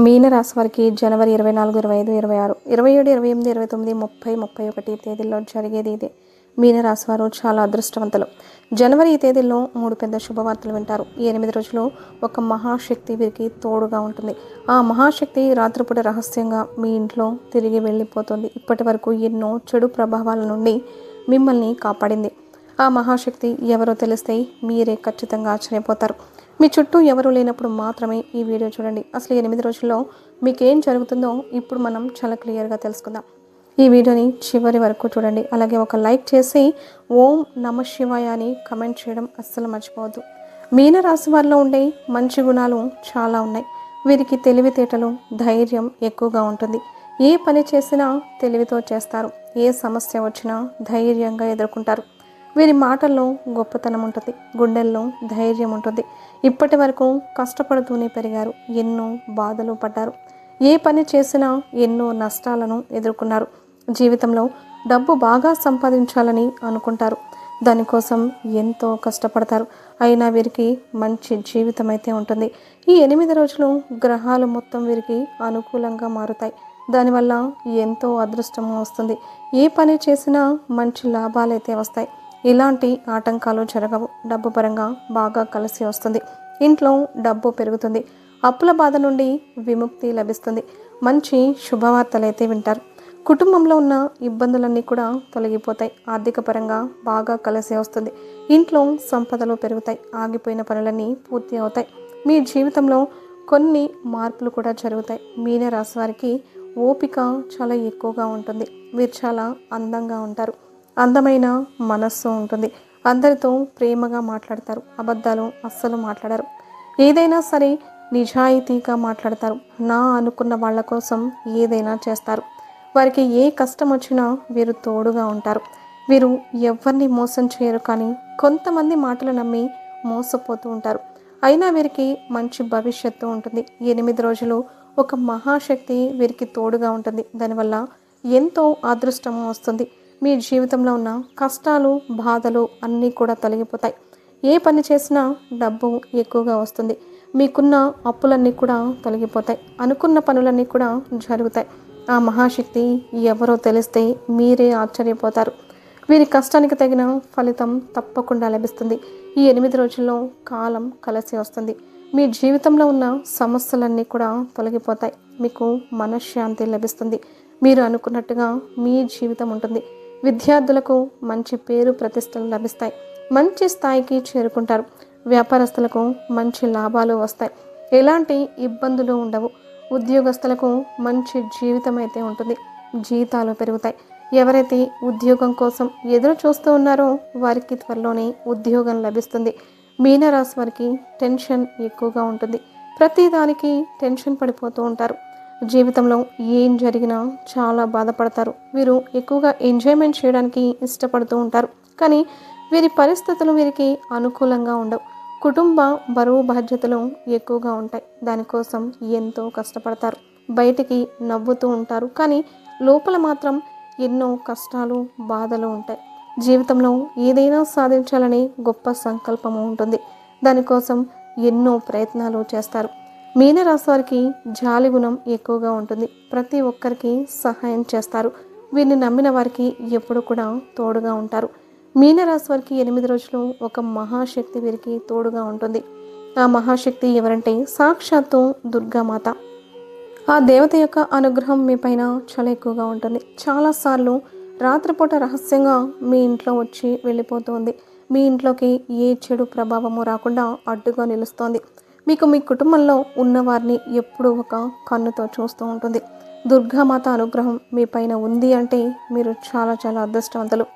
మీనరాశి వారికి జనవరి ఇరవై నాలుగు ఇరవై ఐదు ఇరవై ఆరు ఇరవై ఏడు ఇరవై ఎనిమిది ఇరవై తొమ్మిది ముప్పై ముప్పై ఒకటి తేదీల్లో జరిగేది ఇదే. మీనరాశి వారు చాలా అదృష్టవంతులు. జనవరి ఈ తేదీల్లో మూడు పెద్ద శుభవార్తలు వింటారు. ఈ ఎనిమిది రోజులు ఒక మహాశక్తి వీరికి తోడుగా ఉంటుంది. ఆ మహాశక్తి రాత్రిపూట రహస్యంగా మీ ఇంట్లో తిరిగి వెళ్ళిపోతుంది. ఇప్పటి వరకు ఎన్నో చెడు ప్రభావాల నుండి మిమ్మల్ని కాపాడింది. ఆ మహాశక్తి ఎవరో తెలిస్తే మీరే ఖచ్చితంగా ఆశ్చర్యపోతారు. మీ చుట్టూ ఎవరు లేనప్పుడు మాత్రమే ఈ వీడియో చూడండి. అసలు ఎనిమిది రోజుల్లో మీకేం జరుగుతుందో ఇప్పుడు మనం చాలా క్లియర్గా తెలుసుకుందాం. ఈ వీడియోని చివరి వరకు చూడండి. అలాగే ఒక లైక్ చేసి ఓం నమ శివాయ అని కమెంట్ చేయడం అస్సలు మర్చిపోవద్దు. మీనరాశి వారిలో ఉండే మంచి గుణాలు చాలా ఉన్నాయి. వీరికి తెలివితేటలు ధైర్యం ఎక్కువగా ఉంటుంది. ఏ పని చేసినా తెలివితో చేస్తారు. ఏ సమస్య వచ్చినా ధైర్యంగా ఎదుర్కొంటారు. వీరి మాటల్లో గొప్పతనం ఉంటుంది గుండెల్లో ధైర్యం ఉంటుంది. ఇప్పటి వరకు కష్టపడుతూనే పెరిగారు ఎన్నో బాధలు పడ్డారు. ఏ పని చేసినా ఎన్నో నష్టాలను ఎదుర్కొన్నారు. జీవితంలో డబ్బు బాగా సంపాదించాలని అనుకుంటారు. దానికోసం ఎంతో కష్టపడతారు. అయినా వీరికి మంచి జీవితం అయితే ఉంటుంది. ఈ ఎనిమిది రోజులు గ్రహాలు మొత్తం వీరికి అనుకూలంగా మారుతాయి. దానివల్ల ఎంతో అదృష్టం వస్తుంది. ఏ పని చేసినా మంచి లాభాలు అయితే వస్తాయి. ఇలాంటి ఆటంకాలు జరగవు. డబ్బు పరంగా బాగా కలిసి వస్తుంది. ఇంట్లో డబ్బు పెరుగుతుంది. అప్పుల బాధ నుండి విముక్తి లభిస్తుంది. మంచి శుభవార్తలు అయితే వింటారు. కుటుంబంలో ఉన్న ఇబ్బందులన్నీ కూడా తొలగిపోతాయి. ఆర్థిక పరంగా బాగా కలిసి వస్తుంది. ఇంట్లో సంపదలు పెరుగుతాయి. ఆగిపోయిన పనులన్నీ పూర్తి అవుతాయి. మీ జీవితంలో కొన్ని మార్పులు కూడా జరుగుతాయి. మీన రాశి వారికి ఓపిక చాలా ఎక్కువగా ఉంటుంది. వీరు చాలా అందంగా ఉంటారు. అందమైన మనస్సు ఉంటుంది. అందరితో ప్రేమగా మాట్లాడతారు. అబద్ధాలు అస్సలు మాట్లాడరు. ఏదైనా సరే నిజాయితీగా మాట్లాడతారు. నా అనుకున్న వాళ్ళ కోసం ఏదైనా చేస్తారు. వారికి ఏ కష్టం వచ్చినా వీరు తోడుగా ఉంటారు. వీరు ఎవరిని మోసం చేయరు కానీ కొంతమంది మాటలు నమ్మి మోసపోతూ ఉంటారు. అయినా వీరికి మంచి భవిష్యత్తు ఉంటుంది. ఎనిమిది రోజులు ఒక మహాశక్తి వీరికి తోడుగా ఉంటుంది. దానివల్ల ఎంతో అదృష్టం వస్తుంది. మీ జీవితంలో ఉన్న కష్టాలు బాధలు అన్నీ కూడా తొలగిపోతాయి. ఏ పని చేసినా డబ్బు ఎక్కువగా వస్తుంది. మీకున్న అప్పులన్నీ కూడా తొలగిపోతాయి. అనుకున్న పనులన్నీ కూడా జరుగుతాయి. ఆ మహాశక్తి ఎవరో తెలిస్తే మీరే ఆశ్చర్యపోతారు. వీరి కష్టానికి తగిన ఫలితం తప్పకుండా లభిస్తుంది. ఈ ఎనిమిది రోజుల్లో కాలం కలిసి వస్తుంది. మీ జీవితంలో ఉన్న సమస్యలన్నీ కూడా తొలగిపోతాయి. మీకు మనశ్శాంతి లభిస్తుంది. మీరు అనుకున్నట్టుగా మీ జీవితం ఉంటుంది. విద్యార్థులకు మంచి పేరు ప్రతిష్టలు లభిస్తాయి. మంచి స్థాయికి చేరుకుంటారు. వ్యాపారస్తులకు మంచి లాభాలు వస్తాయి. ఎలాంటి ఇబ్బందులు ఉండవు. ఉద్యోగస్తులకు మంచి జీవితం అయితే ఉంటుంది. జీతాలు పెరుగుతాయి. ఎవరైతే ఉద్యోగం కోసం ఎదురు చూస్తూ ఉన్నారో వారికి త్వరలోనే ఉద్యోగం లభిస్తుంది. మీనరాశి వారికి టెన్షన్ ఎక్కువగా ఉంటుంది. ప్రతిదానికి టెన్షన్ పడిపోతూ ఉంటారు. జీవితంలో ఏం జరిగినా చాలా బాధపడతారు. వీరు ఎక్కువగా ఎంజాయ్మెంట్ చేయడానికి ఇష్టపడుతూ ఉంటారు. కానీ వీరి పరిస్థితులు వీరికి అనుకూలంగా ఉండవు. కుటుంబ బరువు బాధ్యతలు ఎక్కువగా ఉంటాయి. దానికోసం ఎంతో కష్టపడతారు. బయటికి నవ్వుతూ ఉంటారు. కానీ లోపల మాత్రం ఎన్నో కష్టాలు బాధలు ఉంటాయి. జీవితంలో ఏదైనా సాధించాలనే గొప్ప సంకల్పము ఉంటుంది. దానికోసం ఎన్నో ప్రయత్నాలు చేస్తారు. మీనరాశి వారికి జాలి గుణం ఎక్కువగా ఉంటుంది. ప్రతి ఒక్కరికి సహాయం చేస్తారు. వీరిని నమ్మిన వారికి ఎప్పుడు కూడా తోడుగా ఉంటారు. మీనరాశి వారికి ఎనిమిది రోజులు ఒక మహాశక్తి వీరికి తోడుగా ఉంటుంది. ఆ మహాశక్తి ఎవరంటే సాక్షాత్తు దుర్గామాత. ఆ దేవత యొక్క అనుగ్రహం మీ పైన చాలా ఎక్కువగా ఉంటుంది. చాలాసార్లు రాత్రిపూట రహస్యంగా మీ ఇంట్లో వచ్చి వెళ్ళిపోతుంది. మీ ఇంట్లోకి ఏ చెడు ప్రభావము రాకుండా అడ్డుగా నిలుస్తోంది. మీకు మీ కుటుంబంలో ఉన్నవారిని ఎప్పుడూ ఒక కన్నుతో చూస్తూ ఉంటుంది. దుర్గామాత అనుగ్రహం మీ పైన ఉంది అంటే మీరు చాలా చాలా అదృష్టవంతులు.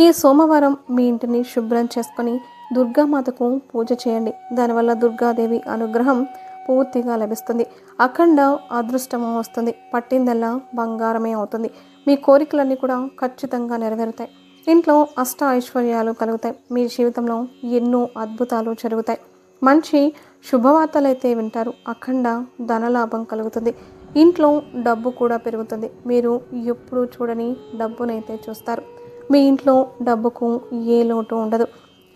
ఈ సోమవారం మీ ఇంటిని శుభ్రం చేసుకొని దుర్గామాతకు పూజ చేయండి. దానివల్ల దుర్గాదేవి అనుగ్రహం పూర్తిగా లభిస్తుంది. అఖండ అదృష్టం వస్తుంది. పట్టిందల్లా బంగారమే అవుతుంది. మీ కోరికలన్నీ కూడా ఖచ్చితంగా నెరవేరుతాయి. ఇంట్లో అష్ట ఐశ్వర్యాలు కలుగుతాయి. మీ జీవితంలో ఎన్నో అద్భుతాలు జరుగుతాయి. మంచి శుభవార్తలు అయితే వింటారు. అఖండ ధనలాభం కలుగుతుంది. ఇంట్లో డబ్బు కూడా పెరుగుతుంది. మీరు ఎప్పుడూ చూడని డబ్బునైతే చూస్తారు. మీ ఇంట్లో డబ్బుకు ఏ లోటు ఉండదు.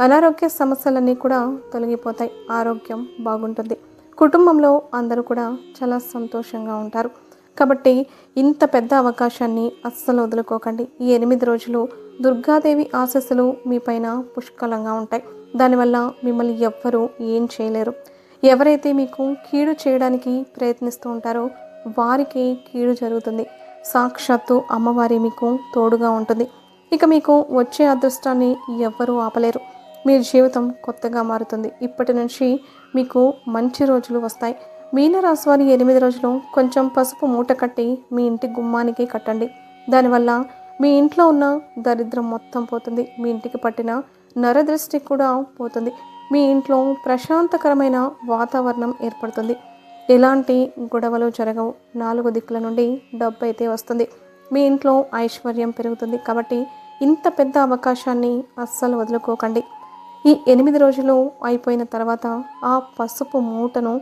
అనారోగ్య సమస్యలన్నీ కూడా తొలగిపోతాయి. ఆరోగ్యం బాగుంటుంది. కుటుంబంలో అందరూ కూడా చాలా సంతోషంగా ఉంటారు. కాబట్టి ఇంత పెద్ద అవకాశాన్ని అస్సలు వదులుకోకండి. ఈ ఎనిమిది రోజులు దుర్గాదేవి ఆశస్సులు మీ పైన పుష్కలంగా ఉంటాయి. దానివల్ల మిమ్మల్ని ఎవ్వరూ ఏం చేయలేరు. ఎవరైతే మీకు కీడు చేయడానికి ప్రయత్నిస్తూ ఉంటారో వారికి కీడు జరుగుతుంది. సాక్షాత్తు అమ్మవారి మీకు తోడుగా ఉంటుంది. ఇక మీకు వచ్చే అదృష్టాన్ని ఎవ్వరూ ఆపలేరు. మీ జీవితం కొత్తగా మారుతుంది. ఇప్పటి నుంచి మీకు మంచి రోజులు వస్తాయి. మీనరాశి వారి ఎనిమిది రోజులు కొంచెం పసుపు మూట కట్టి మీ ఇంటి గుమ్మానికి కట్టండి. దానివల్ల మీ ఇంట్లో ఉన్న దరిద్రం మొత్తం పోతుంది. మీ ఇంటికి పట్టిన నరదృష్టి కూడా పోతుంది. మీ ఇంట్లో ప్రశాంతకరమైన వాతావరణం ఏర్పడుతుంది. ఎలాంటి గొడవలు జరగవు. నాలుగు దిక్కుల నుండి డబ్బు అయితే వస్తుంది. మీ ఇంట్లో ఐశ్వర్యం పెరుగుతుంది కాబట్టి ఇంత పెద్ద అవకాశాన్ని అస్సలు వదులుకోకండి. ఈ ఎనిమిది రోజులు అయిపోయిన తర్వాత ఆ పసుపు మూటను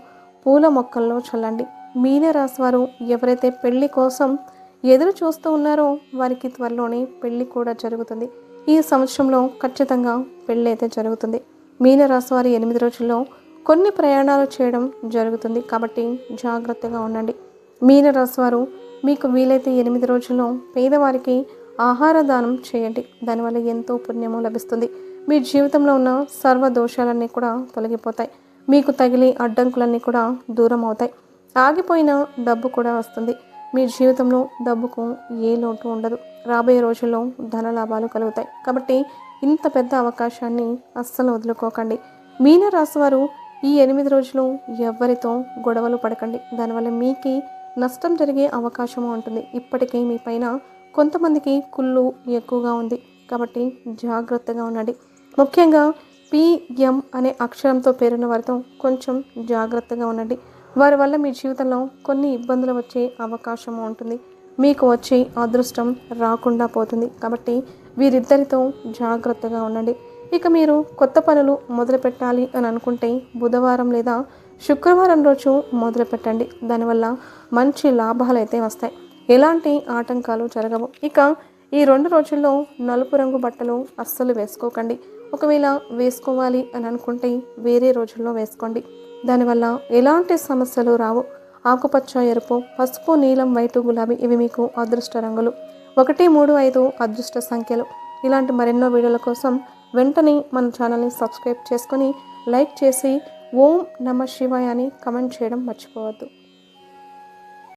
పూల మొక్కల్లో చల్లండి. మీనరాశి వారు ఎవరైతే పెళ్ళి కోసం ఎదురు చూస్తూ ఉన్నారో వారికి త్వరలోనే పెళ్ళి కూడా జరుగుతుంది. ఈ సంవత్సరంలో ఖచ్చితంగా పెళ్ళి అయితే జరుగుతుంది. మీనరాశి వారి ఎనిమిది రోజుల్లో కొన్ని ప్రయాణాలు చేయడం జరుగుతుంది. కాబట్టి జాగ్రత్తగా ఉండండి. మీనరాశి వారు మీకు వీలైతే ఎనిమిది రోజుల్లో పేదవారికి ఆహార దానం చేయండి. దానివల్ల ఎంతో పుణ్యము లభిస్తుంది. మీ జీవితంలో ఉన్న సర్వ దోషాలన్నీ కూడా తొలగిపోతాయి. మీకు తగిలి అడ్డంకులన్నీ కూడా దూరం అవుతాయి. ఆగిపోయిన డబ్బు కూడా వస్తుంది. మీ జీవితంలో డబ్బుకు ఏ లోటు ఉండదు. రాబోయే రోజుల్లో ధన లాభాలు కలుగుతాయి. కాబట్టి ఇంత పెద్ద అవకాశాన్ని అస్సలు వదులుకోకండి. మీనరాశి వారు ఈ ఎనిమిది రోజులు ఎవరితో గొడవలు పడకండి. దానివల్ల మీకి నష్టం జరిగే అవకాశం ఉంటుంది. ఇప్పటికే మీ పైన కొంతమందికి కుళ్ళు ఎక్కువగా ఉంది. కాబట్టి జాగ్రత్తగా ఉండండి. ముఖ్యంగా పిఎం అనే అక్షరంతో పేరున్న వారితో కొంచెం జాగ్రత్తగా ఉండండి. వారి వల్ల మీ జీవితంలో కొన్ని ఇబ్బందులు వచ్చే అవకాశం ఉంటుంది. మీకు వచ్చే అదృష్టం రాకుండా పోతుంది. కాబట్టి వీరిద్దరితో జాగ్రత్తగా ఉండండి. ఇక మీరు కొత్త పనులు మొదలు పెట్టాలి అని అనుకుంటే బుధవారం లేదా శుక్రవారం రోజు మొదలు పెట్టండి. దానివల్ల మంచి లాభాలు అయితే వస్తాయి. ఎలాంటి ఆటంకాలు జరగవు. ఇక ఈ రెండు రోజుల్లో నలుపు రంగు బట్టలు అస్సలు వేసుకోకండి. ఒకవేళ వేసుకోవాలి అని అనుకుంటే వేరే రోజుల్లో వేసుకోండి. దానివల్ల ఎలాంటి సమస్యలు రావు. ఆకుపచ్చ ఎరుపు పసుపు నీలం వైటు గులాబీ ఇవి మీకు అదృష్ట రంగులు. ఒకటి మూడు ఐదు అదృష్ట సంఖ్యలు. ఇలాంటి మరెన్నో వీడియోల కోసం వెంటనే మన ఛానల్ని సబ్స్క్రైబ్ చేసుకొని లైక్ చేసి ఓం నమ శివాయ అని కమెంట్ చేయడం మర్చిపోవద్దు.